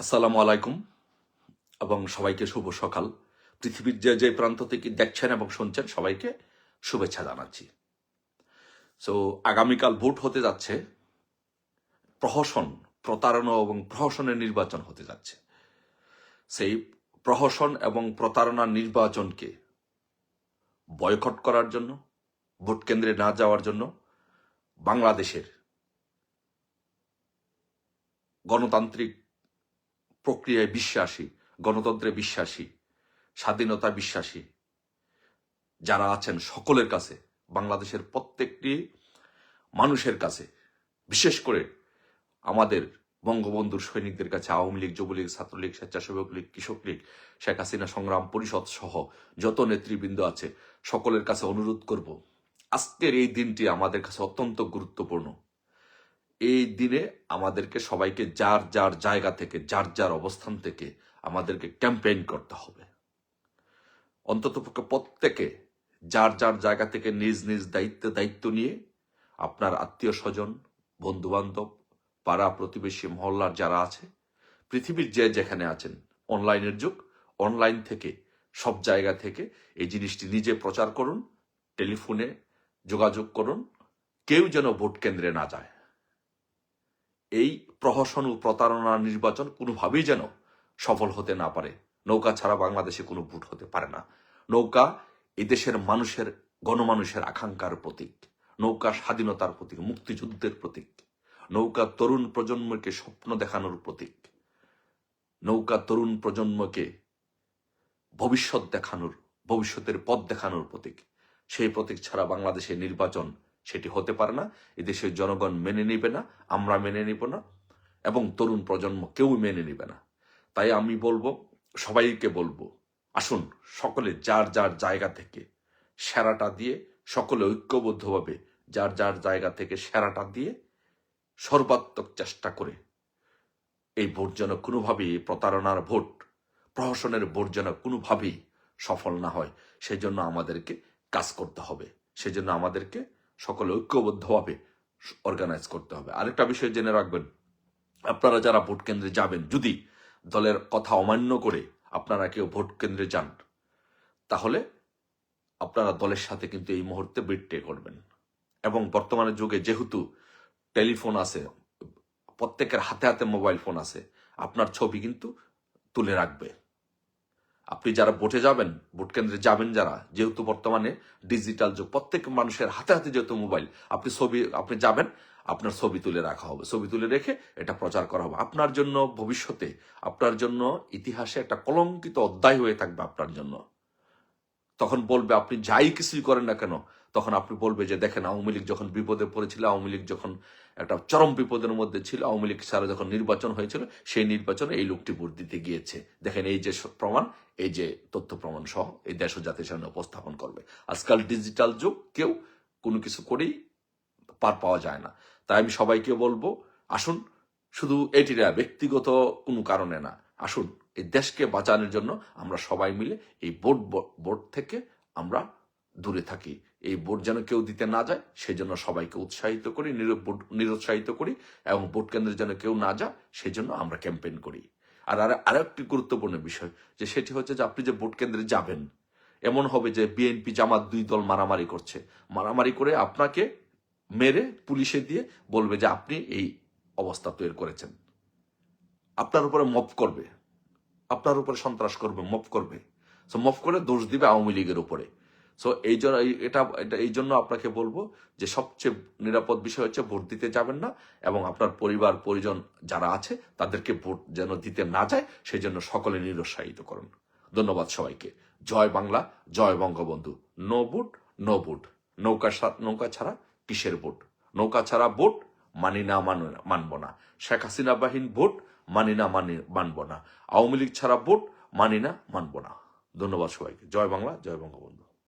আসসালামু আলাইকুম এবং সবাইকে শুভ সকাল। পৃথিবীর যে যে প্রান্ত থেকে দেখছেন এবং শুনছেন, সবাইকে শুভেচ্ছা জানাচ্ছি। সো আগামীকাল ভোট হতে যাচ্ছে, প্রহসন, প্রতারণা এবং প্রহসনের নির্বাচন হতে যাচ্ছে। সেই প্রহসন এবং প্রতারণার নির্বাচনকে বয়কট করার জন্য, ভোট কেন্দ্রে না যাওয়ার জন্য বাংলাদেশের গণতান্ত্রিক প্রক্রিয়ায় বিশ্বাসী, গণতন্ত্রে বিশ্বাসী, স্বাধীনতা বিশ্বাসী যারা আছেন সকলের কাছে, বাংলাদেশের প্রত্যেকটি মানুষের কাছে, বিশেষ করে আমাদের বঙ্গবন্ধুর সৈনিকদের কাছে, আওয়ামী লীগ, যুবলীগ, ছাত্রলীগ, স্বেচ্ছাসেবক লীগ, কৃষক লীগ, শেখ হাসিনা সংগ্রাম পরিষদ সহ যত নেতৃবৃন্দ আছে, সকলের কাছে অনুরোধ করব, আজকের এই দিনটি আমাদের কাছে অত্যন্ত গুরুত্বপূর্ণ। এই দিনে আমাদেরকে সবাইকে যার যার জায়গা থেকে, যার যার অবস্থান থেকে আমাদেরকে ক্যাম্পেইন করতে হবে। অন্ততপক্ষে প্রত্যেকে যার যার জায়গা থেকে নিজ নিজ দায়িত্ব দায়িত্ব নিয়ে আপনার আত্মীয় স্বজন বন্ধু বান্ধব পাড়া প্রতিবেশী, মহল্লার যারা আছে, পৃথিবীর যে যেখানে আছেন অনলাইনের যুগ অনলাইন থেকে, সব জায়গা থেকে এই জিনিসটি নিজে প্রচার করুন, টেলিফোনে যোগাযোগ করুন, কেউ যেন ভোট কেন্দ্রে না যায়। এই প্রহসন ও প্রতারণা নির্বাচন কোনোভাবেই যেন সফল হতে না পারে। নৌকা ছাড়া বাংলাদেশে কোনো ভোট হতে পারে না। নৌকা এদেশের মানুষের, গণমানুষের আকাঙ্ক্ষার প্রতীক। নৌকা স্বাধীনতার প্রতীক, মুক্তিযুদ্ধের প্রতীক। নৌকা তরুণ প্রজন্মকে স্বপ্ন দেখানোর প্রতীক। নৌকা তরুণ প্রজন্মকে ভবিষ্যৎ দেখানোর, ভবিষ্যতের পথ দেখানোর প্রতীক। সেই প্রতীক ছাড়া বাংলাদেশের নির্বাচন সেটি হতে পারে না এদেশের জনগণ মেনে নিবে না, আমরা মেনে নিব না, এবং তরুণ প্রজন্ম কেউ মেনে নিবে না। তাই আমি বলব, সবাইকে বলব, আসুন সকলে যার যার জায়গা থেকে সেরাটা দিয়ে, সকলে ঐক্যবদ্ধভাবে যার যার জায়গা থেকে সেরাটা দিয়ে সর্বাত্মক চেষ্টা করে। এই ভোট যেন কোনোভাবেই প্রতারণার ভোট, প্রহসনের ভোট যেন কোনোভাবেই সফল না হয়, সেজন্য আমাদেরকে কাজ করতে হবে, সেজন্য আমাদেরকে সকলে ঐক্যবদ্ধভাবে অর্গানাইজ করতে হবে। আরেকটা বিষয় জেনে রাখবেন, আপনারা যারা ভোট কেন্দ্রে যাবেন, যদি দলের কথা অমান্য করে আপনারা কেউ ভোট কেন্দ্রে যান, তাহলে আপনারা দলের সাথে কিন্তু এই মুহূর্তে বিট্টে করবেন। এবং বর্তমানে যুগে যেহেতু টেলিফোন আছে, প্রত্যেকের হাতে হাতে মোবাইল ফোন আছে, আপনার ছবি কিন্তু তুলে রাখবে। আপনি যারা ভোটে যাবেন, ভোট কেন্দ্রে যাবেন যারা, যেহেতু বর্তমানে ডিজিটাল যুগ, প্রত্যেক মানুষের হাতে হাতে যেহেতু মোবাইল আপনি ছবি, আপনি যাবেন, আপনার ছবি তুলে রাখা হবে। ছবি তুলে রেখে এটা প্রচার করা হবে। আপনার জন্য ভবিষ্যতে, আপনার জন্য ইতিহাসে একটা কলঙ্কিত অধ্যায় হয়ে থাকবে আপনার জন্য। তখন বলবে, আপনি যাই কিছুই করেন না কেন? তখন আপনি বলবে যে, দেখেন, আওয়ামী লীগ যখন বিপদে পড়েছিল, আওয়ামী লীগ যখন একটা চরম বিপদের মধ্যে ছিল, আওয়ামী লীগ সারা যখন নির্বাচন হয়েছিল, সেই নির্বাচনে এই লোকটি ভোট দিতে গিয়েছে। দেখেন, এই যে প্রমাণ, এই যে তথ্য প্রমাণ সহ এই দেশ ও জাতির সামনে উপস্থাপন করবে। আজকাল ডিজিটাল যুগ, কেউ কোনো কিছু করেই পার পাওয়া যায় না। তাই আমি সবাইকে বলব, আসুন, শুধু এটি না ব্যক্তিগত কোনো কারণে না। আসুন, এই দেশকে বাঁচানোর জন্য আমরা সবাই মিলে এই বোর্ড বোর্ড থেকে আমরা দূরে থাকি। এই ভোট যেন কেউ দিতে না যায় সেই জন্য সবাইকে উৎসাহিত করি নিরুৎসাহিত করি এবং ভোট কেন্দ্রে যেন কেউ না যায় সেই জন্য আমরা ক্যাম্পেইন করি। আর আর, আরেকটি গুরুত্বপূর্ণ বিষয়, যে সেটি হচ্ছে যে আপনি যে ভোট কেন্দ্রে যাবেন, এমন হবে যে বিএনপি জামাত দুই দল মারামারি করছে। মারামারি করে আপনাকে মেরে পুলিশে দিয়ে বলবে যে আপনি এই অবস্থা তৈরি করেছেন। আপনার উপরে মপ করবে। আপনার উপরে সন্ত্রাস করবে মপ করবে। সো মপ করে দোষ দিবে আওয়ামী লীগের উপরে। সো এই জন্য এটা এটা, এই জন্য আপনাকে বলব যে সবচেয়ে নিরাপদ বিষয় হচ্ছে ভোট দিতে যাবেন না এবং আপনার পরিবার, পরিজন যারা আছে, তাদেরকে ভোট যেন দিতে না যায় সেই জন্য সকলে নিরুৎসাহিত করুন। ধন্যবাদ সবাইকে। জয় বাংলা, জয় Bangabandhu. No vote no vote নৌকা নৌকা ছাড়া কিসের ভোট? নৌকা ছাড়া ভোট মানি না মান- মানব না। শেখ হাসিনা বাহিন ভোট, মানি না মানি, মানব না। আওয়ামী লীগ ছাড়া ভোট, মানি না, মানব না। ধন্যবাদ সবাইকে। জয় বাংলা, জয় বঙ্গবন্ধু।